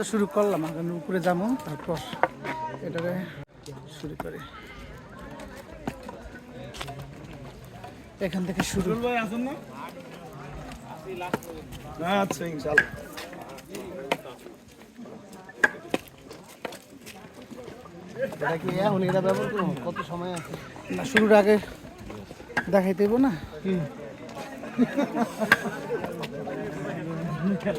তো শুরু করলাম এখন উপরে যাব তারপর এটারে শুরু করি। এখান থেকে শুরু। না। আচ্ছা ইনশাল্লাহ। এটা কি এখন এটা ব্যবহার করব কত সময় আছে? না শুরুর আগে দেখাইতে হইব না? ইতিহাস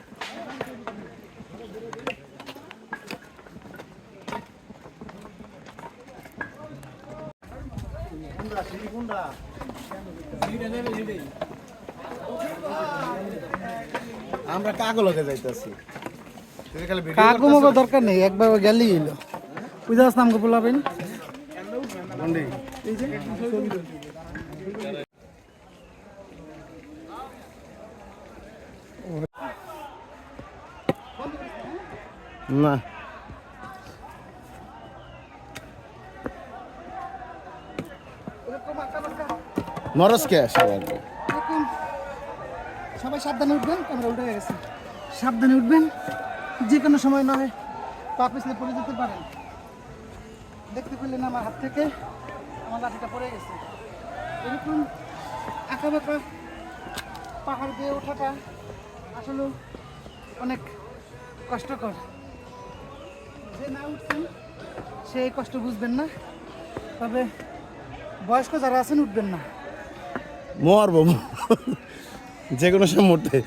আমরা কাগলকে যাইতেছি। কাকু মগো দরকার নেই একবার বুঝতে পারছ আমাকে বলাবেন না। সবাই সাবধানে উঠবেন, ক্যামেরা উল্টে গেছে। সাবধানে উঠবেন, যে কোনো সময় নয়, পা পিছলে পড়ে যেতে পারেন। দেখতে পেলেন আমার হাত থেকে, আমার লাঠিটা পড়ে গেছে। এরকম আঁকা বাঁকা পাহাড় দিয়ে ওঠাটা আসলে অনেক কষ্টকর। যে না উঠছেন সেই কষ্ট বুঝবেন না। তবে বয়স্ক যারা আছেন, উঠবেন না। মরবো। যে কোনো মরতে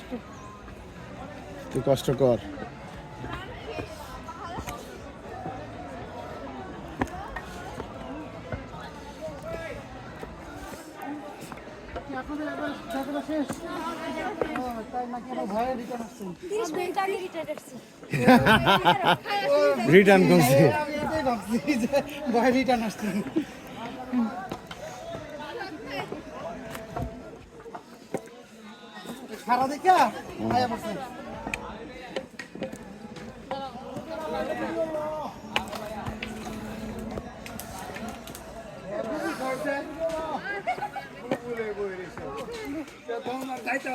খুব তুই কষ্ট কর কি আপনাদের এবার যাত্রা শেষ ও, তাই নাকি আবার ভয়ে রিটার্ন করছি। ভয়ে রিটার্ন আসছেন সারা দেখা আয়া পড়ছেন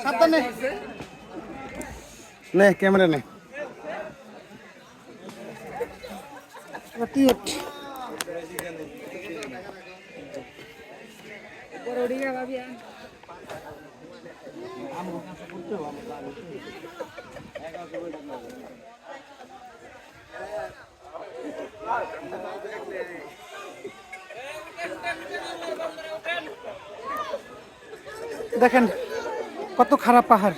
সাবধানে। নে ক্যামেরা নে। এবার টিট দেখেন কত খারাপ পাহাড়।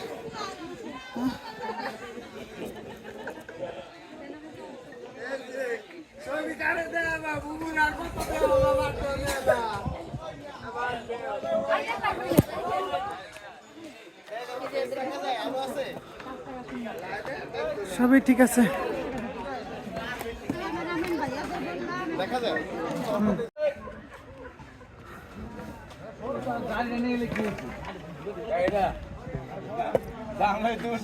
সবই ঠিক আছে দেখা যায়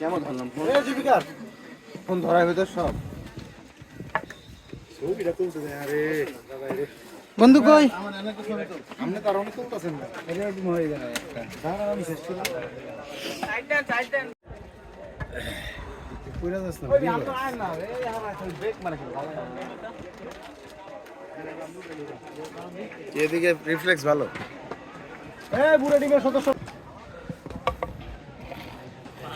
কেমন ধরলাম? ফোন? জীবিকার ফোন ধরার ভিতর সব। ছবিটা তুলতে দেয় আরে। বন্ধু কই? আপনি তার অনেক তুলতেছেন না। এরকম হয়ে যায় একটা। দাঁড়া আমি শেষ করি। পুরা যাস না এদিকে রিফ্লেক্স ভালো। এই বুড়ো টিমের সদস্য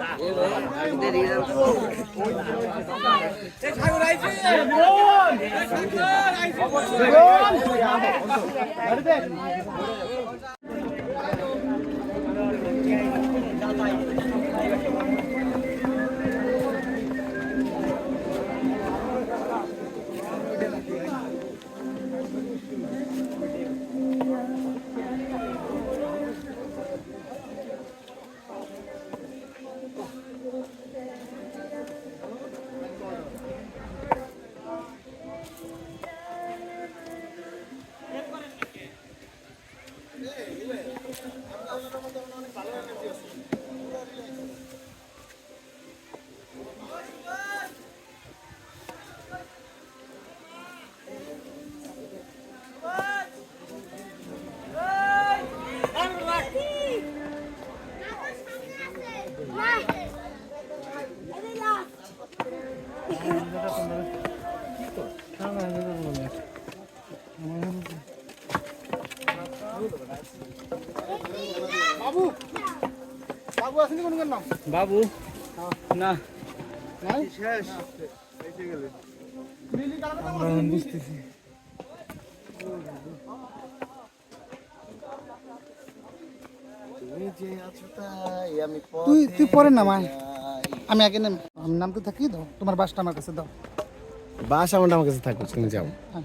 বাবু বাবু বাবু না। নাই? শেষ। মিলি কারণে তো বুঝতেছি। তাই আমি তুই তুই পরে নাম আমি আগে নাম আমি নাম তো থাকি দাও। তোমার বাসটা আমার কাছে দাও। বাস আমার আমার কাছে থাকো তুমি যাও। হ্যাঁ।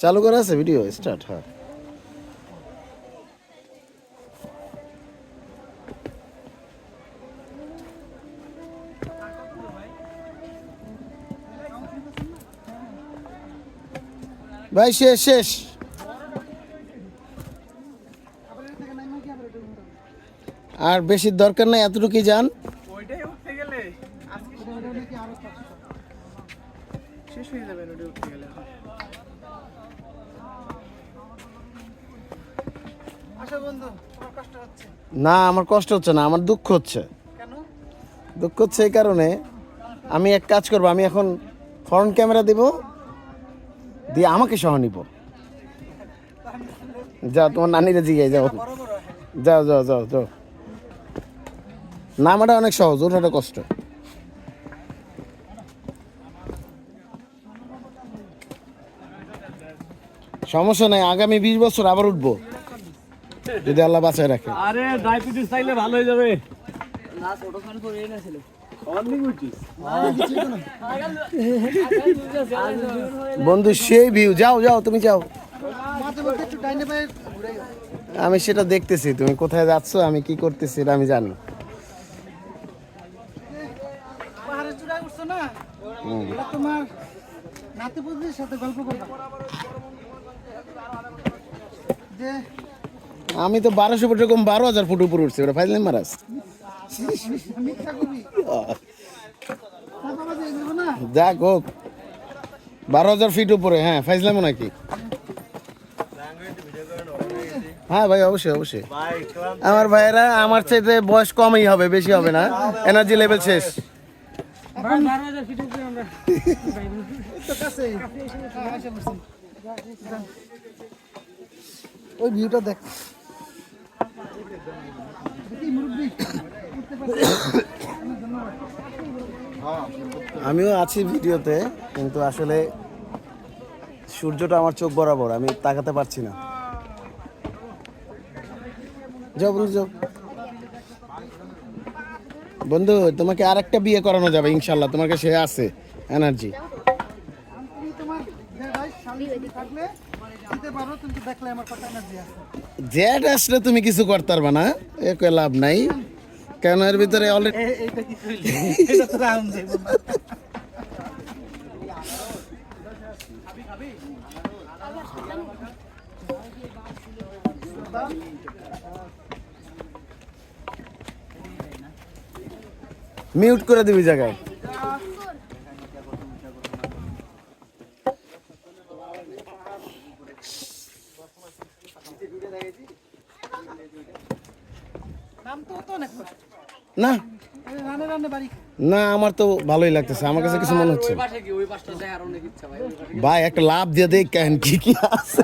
চালু করা আছে ভিডিও স্টার্ট হ্যাঁ। ভাই শেষ শেষ। আর বেশি দরকার নাই এতটুকুই যান। আচ্ছা না আমার কষ্ট হচ্ছে না আমার দুঃখ হচ্ছে। দুঃখ হচ্ছে এই কারণে আমি এক কাজ করব আমি এখন ফ্রন্ট ক্যামেরা দিব দিয়ে আমাকে সহ নিব। যাও তোমার নানিরে জিগাই যাও। যাও যাও যাও যাও। নামাটা অনেক সহজ ওঠাটা কষ্ট। সমস্যা নাই আগামী বিশ বছর আবার উঠবো। যদি আল্লাহ বাঁচায় রাখে। আরে ডায়াবেটিস ভালো হয়ে যাবে। বন্ধু সেই ভিউ যাও যাও তুমি যাও। আমি সেটা দেখতেছি তুমি কোথায় যাচ্ছ আমি কি করতেছি এটা আমি জানি। তোমার সাথে গল্প আমি তো বারোশো ফুট এরকম বারো হাজার ফুট উপরে উঠছি ওটা ফাইজলাম মারাস যাক হোক। বারো হাজার ফিট উপরে হ্যাঁ নাকি? হ্যাঁ ভাই, অবশ্যই অবশ্যই। আমার ভাইয়েরা, আমার চাইতে বয়স কমই হবে, বেশি হবে না। এনার্জি লেভেল শেষ। ওই ভিউটা দেখ। আমিও আছি ভিডিওতে, কিন্তু আসলে সূর্যটা আমার চোখ বরাবর, আমি তাকাতে পারছি না। বন্ধু তোমাকে আরেকটা বিয়ে করানো যাবে, ইনশাল্লাহ তোমাকে সে আছে এনার্জি জেড আসলে তুমি কিছু করতে পারবে না, এ লাভ নাই। কেন এর ভিতরে অলরেডি এইটা কি কইলি? এটা তো রাউন্ড যাইব না মিউট করে দিবি জায়গায়। নাম তো তো কষ্ট না? না আমার তো ভালোই লাগতেছে। আমার কাছে কিছু মনে হচ্ছে ভাই একটা লাভ দিয়ে দেখ কেন? কি কি আছে?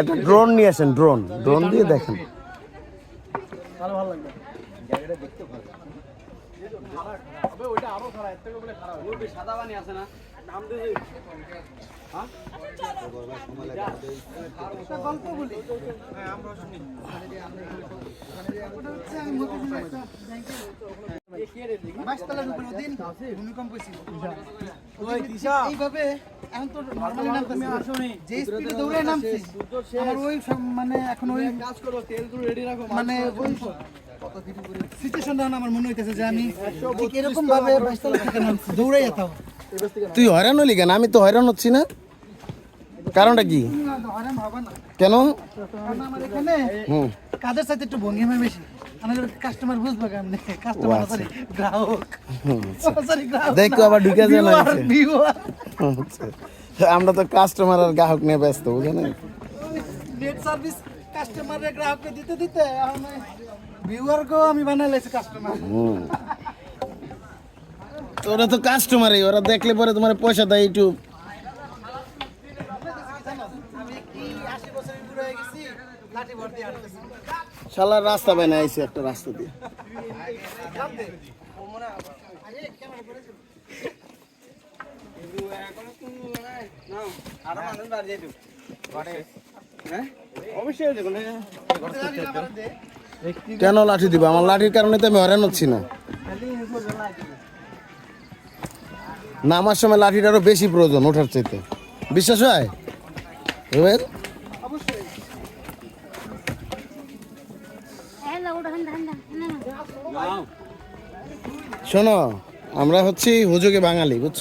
একটা ড্রোন নিয়ে আসেন ড্রোন। ড্রোন দিয়ে দেখেন। ভালো ভালো লাগবে। হবে ওইটা আরও খারাপ। এর থেকে বলে খারাপ। ওই সাদা পানি আছে না? আমার মানে এখন ওই মানে ওই সিচুয়েশনটা আমার মনে হইতেছে যে আমি এরকম ভাবে দৌড়ে যেতাম তুই হয়রান হলি কেন? আমি তো হয়রান হচ্ছি না। কারণটা কি? কেন? হুম। কাজের সাথে একটু ভঙ্গিমা বেশি? কাস্টমার বুঝবে কেমনে? কাস্টমার আচ্ছা। সরি গ্রাহক সরি গ্রাহক দেখো আবার ঢুকে যায় না। আচ্ছা। আমরা তো কাস্টমার আর গ্রাহক নিয়ে ব্যস্ত বুঝলেন নেট সার্ভিস কাস্টমারের গ্রাহককে দিতে দিতে এখন ভিউয়ারকেও আমি বানাই লাইছি কাস্টমার ওরা তো কাস্টমারই ওরা দেখলে পরে তোমার পয়সা দেয় একটু। শালার রাস্তা বানাই আইছে একটা রাস্তা দিয়ে। কেন লাঠি দিব? আমার লাঠির কারণে তো আমি হয়রান হচ্ছি না। নামার সময় লাঠির আরও বেশি প্রয়োজন ওঠার চাইতে। বিশ্বাস হয়? রুবেল? শোনো আমরা হচ্ছি হুজুগে বাঙালি বুঝছ?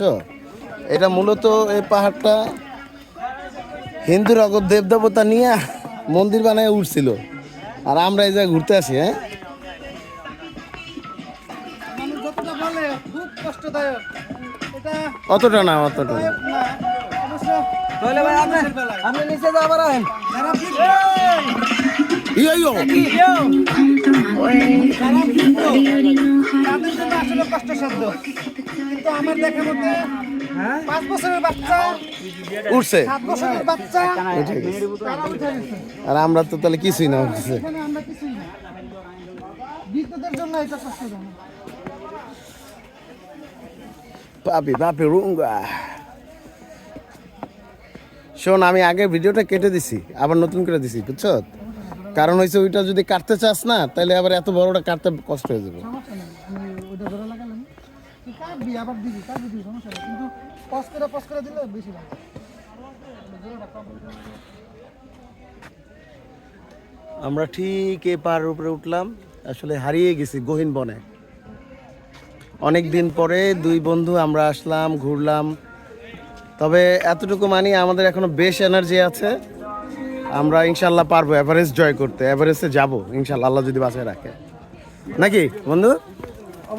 এটা মূলত এই পাহাড়টা হিন্দুর অগর দেব দেবতা নিয়ে মন্দির বানায় উঠছিল। আর আমরা এই জায়গায় ঘুরতে আসি হ্যাঁ? পাঁচ না বাচ্চা উঠছে। আর আমরা তো তাহলে কিছুই না উঠছে। এখানে আমরা কিছুই না। বৃদ্ধদের জন্য এটা কষ্টজনক পাপি পাপি রুঙ্গা। শোন আমি আগে ভিডিওটা কেটে দিছি আবার নতুন করে দিছি বুঝছ? কারণ হয়েছে ওইটা যদি কাটতে চাস না তাহলে আবার এত বড়টা কাটতে কষ্ট হয়ে যাবে। আমরা ঠিক এই পাহাড়ের উপরে উঠলাম আসলে হারিয়ে গেছি গহীন বনে। অনেক দিন পরে দুই বন্ধু আমরা আসলাম ঘুরলাম। তবে এতটুকু মানি আমাদের এখনও বেশ এনার্জি আছে। আমরা ইনশাল্লাহ পারব এভারেস্ট জয় করতে। এভারেস্টে যাব ইনশাল্লাহ আল্লাহ যদি বাঁচায় রাখে। নাকি বন্ধু?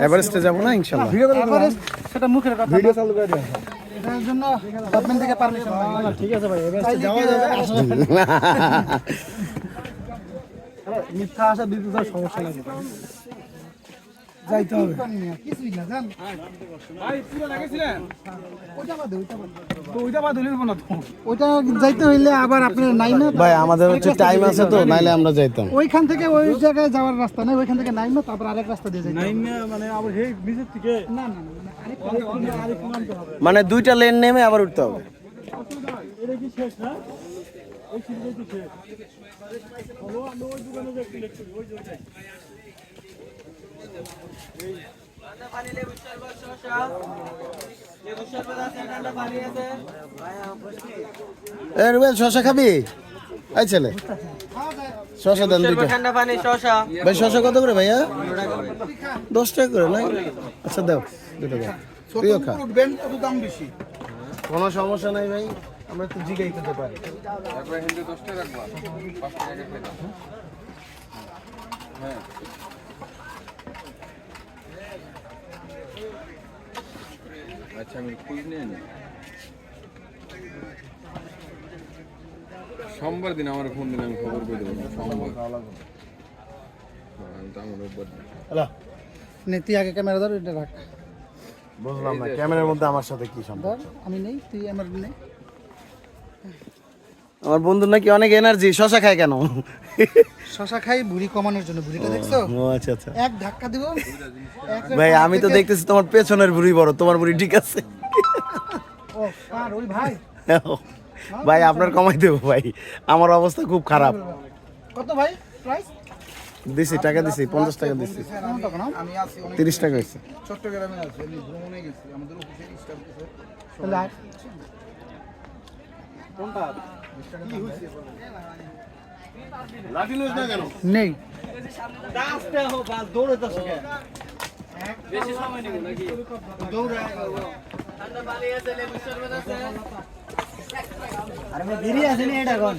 এভারেস্টে যাব না ইনশাল্লাহ এভারেস্ট সেটা মুখের কথা। ভিডিও চালু করে দেন। এটার জন্য গভর্নমেন্ট থেকে পারমিশন ঠিক আছে ভাই এভারেস্টে যাওয়া যাবে। মিথ্যা আশা দিতে তো সমস্যা নাই। যাইতে হবে। কিছুই না জান। ভাই পুরো লাগাইছিলেন ওইটা বাদে ওইটা বাদে। ওইটা বাদ হইলে না তো। ওইটা যাইতে হইলে আবার আপনার নাইমা ভাই আমাদের হচ্ছে টাইম আছে তো নাইলে আমরা যাইতাম। ওইখান থেকে ওই জায়গায় যাওয়ার রাস্তা নেই ওইখান থেকে নাইমা তারপর আরেক রাস্তা দিয়ে। মানে আবার নিচের থেকে না না না মানে মানে দুইটা লেন নেমে আবার উঠতে হবে। এটা কি শেষ না? ওই সিঁড়িটাই তো শেষ। হলো আমি ওই দোকানে যাই ওই যে ওইটাই। এ রুবেল শশা খাবি? এই ছেলে। শশা দেন ঠান্ডা ভাই শশা কত করে ভাইয়া? দশ টাকা করে, না? আচ্ছা দাও, দুটো দাম বেশি কোনো সমস্যা নাই ভাই, আমরা তো জিগাই খেতে পারি আচ্ছা আমি খোঁজ নিয়ে নিই। সোমবার দিন আমার ফোন দিন আমি খবর করে দেবো? সোমবার। আমি তো আমার রোববার দিন। হ্যালো। নে তুই আগে ক্যামেরা ধর এটা রাখ। বুঝলাম না ক্যামেরার মধ্যে আমার সাথে কি সম্পর্ক? আমি নেই তুই আমার নেই। আমার বন্ধু নাকি অনেক এনার্জি শশা খায় কেন? শশা খাই ভুড়ি কমানোর জন্য। ভুড়িটা দেখছ? ও আচ্ছা আচ্ছা। এক ধাক্কা দিব। ভাই আমি তো দেখতেছি তোমার পেছনের বুড়ি বড় তোমার বুড়ি ঠিক আছে। ও পার ওই ভাই। ভাই আপনার কমাই দেবো ভাই। আমার অবস্থা খুব খারাপ। কত ভাই? প্রাইস দিছি টাকা দিছি পঞ্চাশ টাকা দিছি। আমি আছি তিরিশ টাকা হয়েছে। চট্টগ্রামে আছি আমি ভ্রমণে গেছি। আমাদের অফিসের স্টাফ তাহলে নেই। বেশি সময় নেব নাকি? ঠান্ডা পানি আছে লেবু শরবত আছে। আরে দেরি আছে নি এটা কোন